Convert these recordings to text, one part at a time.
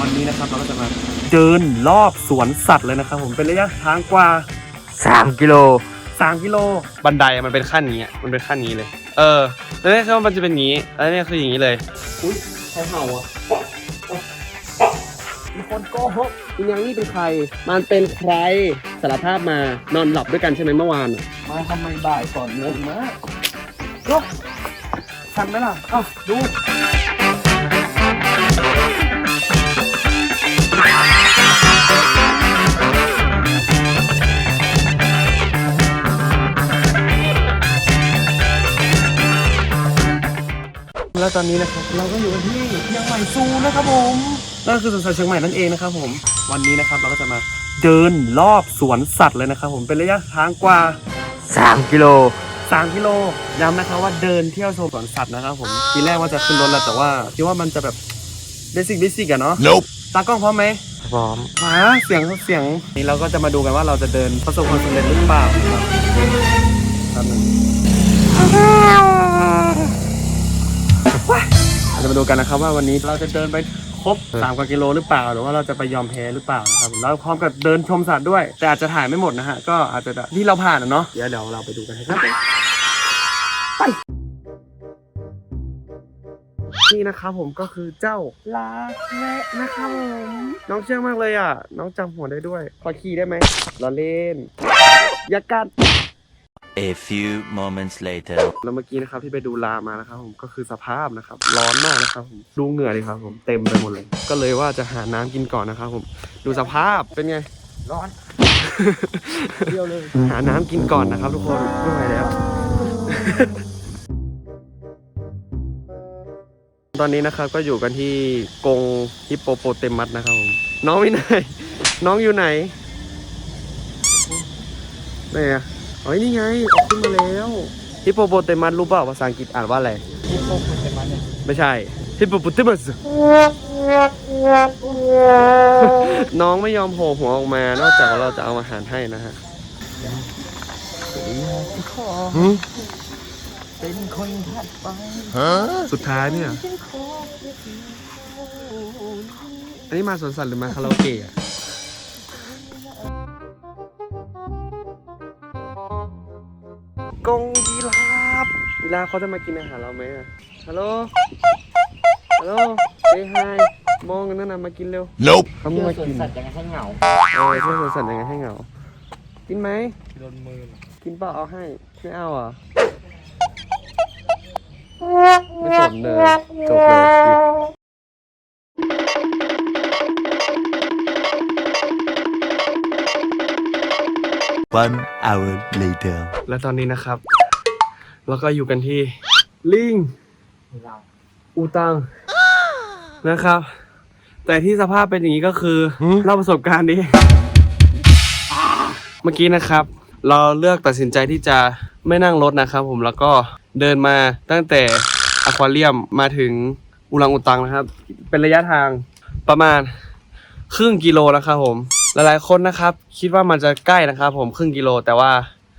วันนี้นะครับเราก็จะมาเดินรอบสวนสัตว์เลยนะครับผมเป็นระยะทางกว่าสามกิโล 3 กิโล บันไดมันเป็นขั้นนี้อะมันเป็นขั้นนี้เลย เออแล้วนี่คือมันจะเป็นอย่างนี้แล้วนี่คืออย่างนี้เลยอุ้ยใครเห่าอะมีคนโกหกอีนางนี่เป็นใคร มันเป็นใครสารภาพมานอนหลับด้วยกันใช่ไหมเมื่อวานอะมาทำไมบ่ายก่อนงงมากก็ทันไหมล่ะเอ้าดู ตอนนี้นะครับเราก็อยู่กันที่เชียงใหม่ซูนะครับผมนั่นก็คือสวนสัตว์เชียงใหม่นั่นเองนะครับผมวันนี้นะครับเราก็จะมาเดินรอบสวนสัตว์เลยนะครับผมเป็นระยะทางกว่าสามกิโล 3 กิโลย้ำนะครับว่าเดินเที่ยวชมสวนสัตว์นะครับผมทีแรกว่าจะขึ้นรถแล้วแต่ว่าคิดว่ามันจะแบบเบสิกเบสิกอะเนาะ Nope. ตากล้องพร้อมไหมพร้อมมาเสียงเสียงนี่เราก็จะมาดูกันว่าเราจะเดินประสบความสำเร็จหรือเปล่านะครับ ดูกันนะครับว่าวันนี้เราจะเดินไปครบ3กว่ากิโลหรือเปล่า หรือว่าเราจะไปยอมแพ้หรือเปล่านะครับแล้วพร้อมกับเดินชมสัตว์ด้วย แต่อาจจะถ่ายไม่หมดนะฮะก็อาจจะที่เราผ่านอะเนาะเดี๋ยวเดี๋ยวเราไปดูกันนะครับนี่นะครับผมก็คือเจ้าลาแนะนะครับผมน้องเชื่องมากเลยอะ น้องจำหัวได้ด้วย ขอขี่ได้ไหมล้อเล่น อย่ากัด A few moments later. แล้วเมื่อกี้นะครับที่ไปดูลามานะครับผมก็คือสภาพนะครับ ร้อนมากนะครับผมดูเหงื่อเลยครับผมเต็มไปหมดเลย ก็เลยว่าจะหาน้ำกินก่อนนะครับผมดูสภาพเป็นไง ร้อนเดียวเลย หาน้ำกินก่อนนะครับ ทุกคนไม่ไหวแล้ว ตอนนี้นะครับก็อยู่กันที่กรงฮิปโปโปเตมัสนะครับผมน้องไม่ไหน น้องอยู่ไหนไหนอะ อ๋อนี่ไงออกขึ้นมาแล้วฮิปโปโปเตมัสรู้เปล่าภาษาอังกฤษอ่านว่าอะไรที่พวกคุณเป็นมันเนี่ยไม่ใช่ฮิปโปโปเตมัสน้องไม่ยอมโผล่หัวออกมา นอกจากว่าเราจะเอาอาหารให้นะฮะขอเป็นคนถัดไป Huh? สุดท้ายเนี่ย อันนี้มาสวนสัตว์หรือมาคาราโอเกะ กงยีราฟยีราฟเขาจะมากินอาหารเราไหมอะฮัลโหล ฮัลโหลเซฮายมองกันนั่นน่ะมากินเร็ว Nope. เขาเที่ยวมาสวนกินสัตว์ยังไงให้เหงาเออเที่ยวสวนสัตว์ยังไงให้เหงา กินไหมโดนมือกินเปล่าเอาให้ ไม่เอาอะไม่สนเลยจบเลย One hour later. และตอนนี้นะครับเราก็อยู่กันที่ ลิงเราอูตัง นะครับ แต่ที่สภาพเป็นอย่างนี้ก็คือเล่าประสบการณ์นี้เมื่อกี้นะครับ เราเลือกตัดสินใจที่จะไม่นั่งรถนะครับผมแล้วก็เดินมาตั้งแต่อควาเรียมมาถึงอุลังอุตังนะครับ เป็นระยะทางประมาณครึ่งกิโลนะครับผม หลายๆคนนะครับ คิดว่ามันจะใกล้นะครับ ผมครึ่งกิโลแต่ว่า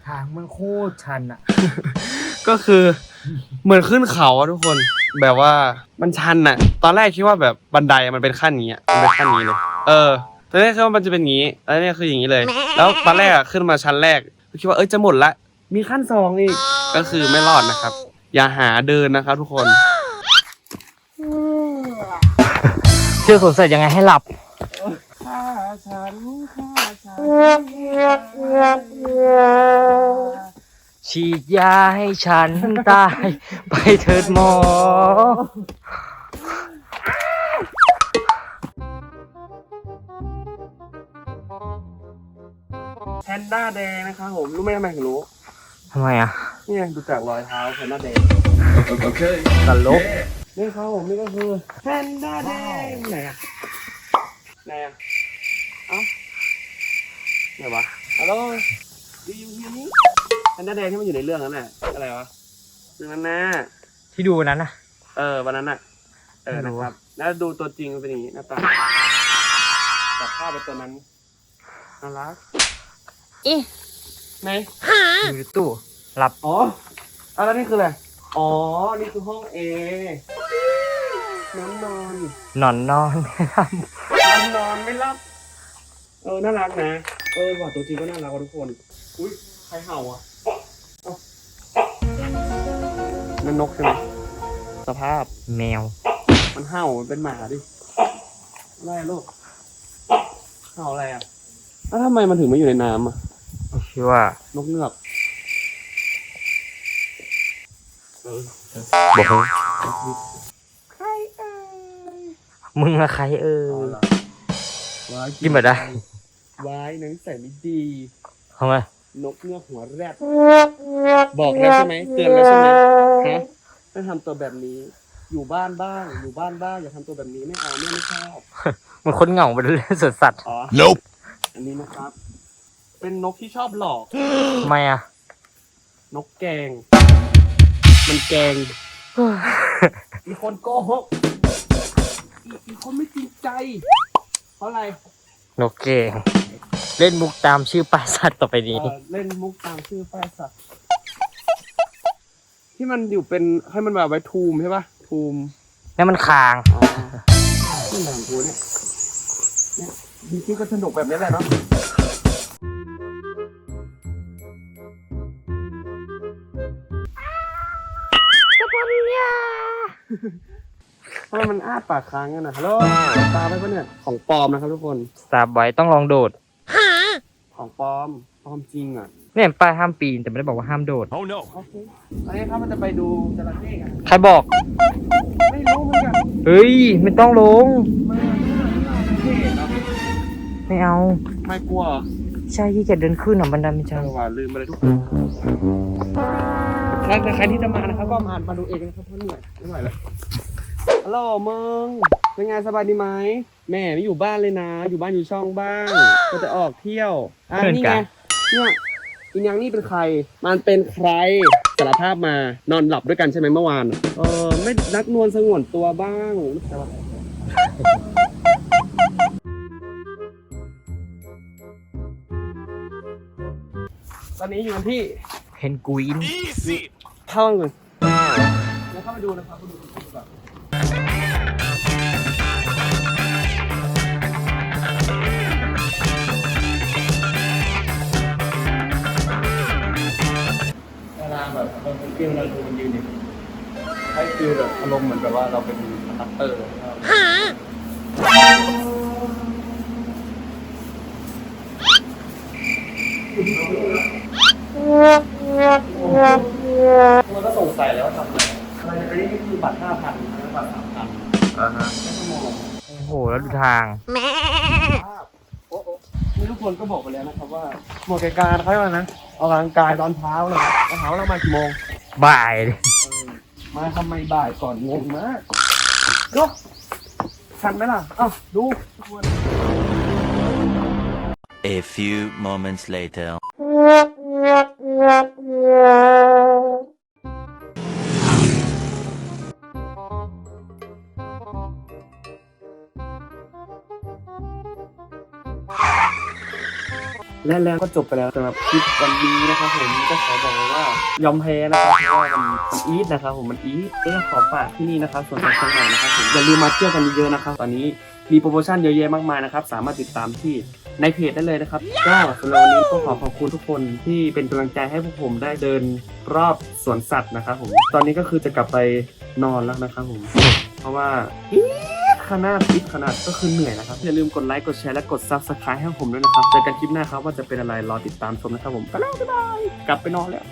ทางมันโคตรชันอะ ก็คือเหมือนขึ้นเขาอะทุกคนแบบว่ามันชันอะตอนแรกคิดว่าแบบบันไดอะมันเป็นขั้นนี้อะมันเป็นขั้นนี้เลย เออตอนแรกคิดว่ามันจะเป็นอย่างนี้แล้วเนี่ยคืออย่างนี้เลย แล้วตอนแรกอะขึ้นมาชั้นแรกก็คิดว่าเอ้ยจะหมดละมีขั้นสองอีกก็คือไม่รอดนะครับ อย่าหาเดินนะครับ ทุกคนเที่ยวสวนสัตว์ยังไงให้หลับ ฉีดยาให้ฉันตาย ไปเถิดหมอ แพนด้าแดงนะครับผมรู้ไหมทำไมถึงรู้ทำไมอะเนี่ยดูจากรอยเท้าแพนด้าแดงตลก นี่ครับผมนี่ก็คือแพนด้าแดงไหนอะไหนอะ เอ้าไหนวะฮัลโหลดีอยู่ที่นี้แพนด้าแดงที่มันอยู่ในเรื่องนั้นแหละอะไรวะเรื่องนั้นนะที่ดูวันนั้นนะเออ วันนั้นน่ะ เออไม่รู้นะครับ แล้วดูตัวจริงมันเป็นอย่างนี้หน้าตาแต่ภาพเป็นตัวนั้นน่ารักอีไหนอยู่ในตู้หลับ อ๋อเอาแล้วนี่คืออะไร อ๋อ นี่คือห้องเอนอนนอน นอนนอนนอนนอนไม่รับ เออ น่ารักนะ เออว่าตัวจริงก็น่ารักว่ะทุกคน อุ้ยใครเห่าอะเอ้านั่นนกใช่ไหมสภาพ แมว มันเห่ามันเป็นหมาดิอะไรอะลูก เห่าอะไรอะแล้วทำไมมันถึงไม่อยู่ในน้ำอะชื่อว่านกเงือกเออบอกให้ใครเอ่ยมึงอะใครเออเอาล่ะว้าย กินมาได้วายหนังใส่ไม่ดีทำไมนกเงือกหัวแรดบอกแล้วใช่ไหมเตือนแล้วใช่ไหมฮะไม่ทำตัวแบบนี้ อยู่บ้านบ้าง อยู่บ้านบ้างอย่าทำตัวแบบนี้ไม่เอาแม่ไม่ชอบมันคนเหงาไปเล่นสวนสัตว์อ๋อ Nope. อันนี้นะครับ เป็นนกที่ชอบหลอกทำไมอะนกแกง มันแกงมีคนโกหกอีอีคนไม่จริงใจ เพราะอะไร นกเก่ง เล่นมุกตามชื่อปลาสัตว์ต่อไปนี้ เอ่อเล่นมุกตามชื่อป้ายสัตว์ที่มันอยู่เป็นให้มันแบบไว้ทูมใช่ปะทูมนี่มันคาง อ๋อที่หนังกูเนี่ยเนี่ยจริงๆก็สนุกแบบนี้แหละเนาะ ทำไมมันอ้าปากค้างกันนะฮัลโหลตาไปปะเนี่ย ของปลอมนะครับทุกคนสตาร์บอยต้องลองโดด ของปลอม ปลอมจริงอะ เนี่ยป้ายห้ามปีนแต่ไม่ได้บอกว่าห้ามโดด Oh no. โอเคอันนี้ครับมันจะไปดูจระเข้กัน ใครบอก ไม่รู้เหมือนกันเฮ้ย ไม่ต้องลง มันมันมันเท่เนาะไม่เอา ไม่กลัวเหรอใช่ที่จะเดินขึ้นอะบันไดไม่เอใช่อว่าลืมไปเลยทุกคนใครใครที่จะมานะครับก็มามาดูเองนะครับเพราะเหนื่อยไม่ไหวแล้ว ฮัลโหลมึงเป็นไงสบายดีไหมแม่ไม่อยู่บ้านเลยนะ อยู่บ้านอยู่ช่องบ้าง ก็จะออกเที่ยวอะนี่ไงเนี่ยอีนยังนี่เป็นใคร มันเป็นใครสารภาพมานอนหลับด้วยกันใช่ไหมเมื่อวานเออไม่นักนวลสงวนตัวบ้างแต่ว่าตอนนี้อยู่กันที่เพนกวิน Easy. เข้ามาก่อนแล้วเข้ามาดูนะครับมาดู ฟิลเราดูมันยืนอยู่ให้ฟิลแบบอารมณ์เหมือนแบบว่าเราเป็นคัตเตอร์เราก็สงสัยแล้วว่าทำอะไรอะไรอันนี้คือบัตรห้าพันบัตรสามพันอ่าฮะไม่ชั่วโมงโอ้โห แล้วดูทางภาพโอ้โหนี่ทุกคนก็บอกไปแล้วนะครับว่าหมดรายการเขาว่านะออกกำลังกายตอนเช้าเลยตอนเช้าเรามากี่โมง บ่ายเลยเออมาทำไมบ่ายก่อนงงมากดูทันไหมล่ะอ้าวดูทุกคน A few moments later. และแล้วก็จบไปแล้วสำหรับคลิปวันนี้นะครับผมก็ขอบอกเลยว่ายอมแพ้นะครับเพราะว่ามันมันอีทนะครับผมมันอีทก็ขอฝากที่นี่นะครับส่วนของช่องใหม่นะครับผมอย่าลืมมาเที่ยวกันเยอะๆนะครับตอนนี้มีโปรโมชั่นเยอะแยะมากมายนะครับสามารถติดตามที่ในเพจได้เลยนะครับก็สำหรับวันนี้ก็ขอขอบคุณทุกคนที่เป็นกำลังใจให้พวกผมได้เดินรอบสวนสัตว์นะครับผมตอนนี้ก็คือจะกลับไปนอนแล้วนะครับผมเพราะว่าอี ขนาดอีดขนาดก็คือเหนื่อยนะครับ อย่าลืมกดไลค์กดแชร์และกด subscribe ให้ผมด้วยนะครับเจอกันคลิปหน้าครับว่าจะเป็นอะไรรอติดตามชมนะครับผมไปแล้วบ๊ายบายกลับไปนอนแล้ว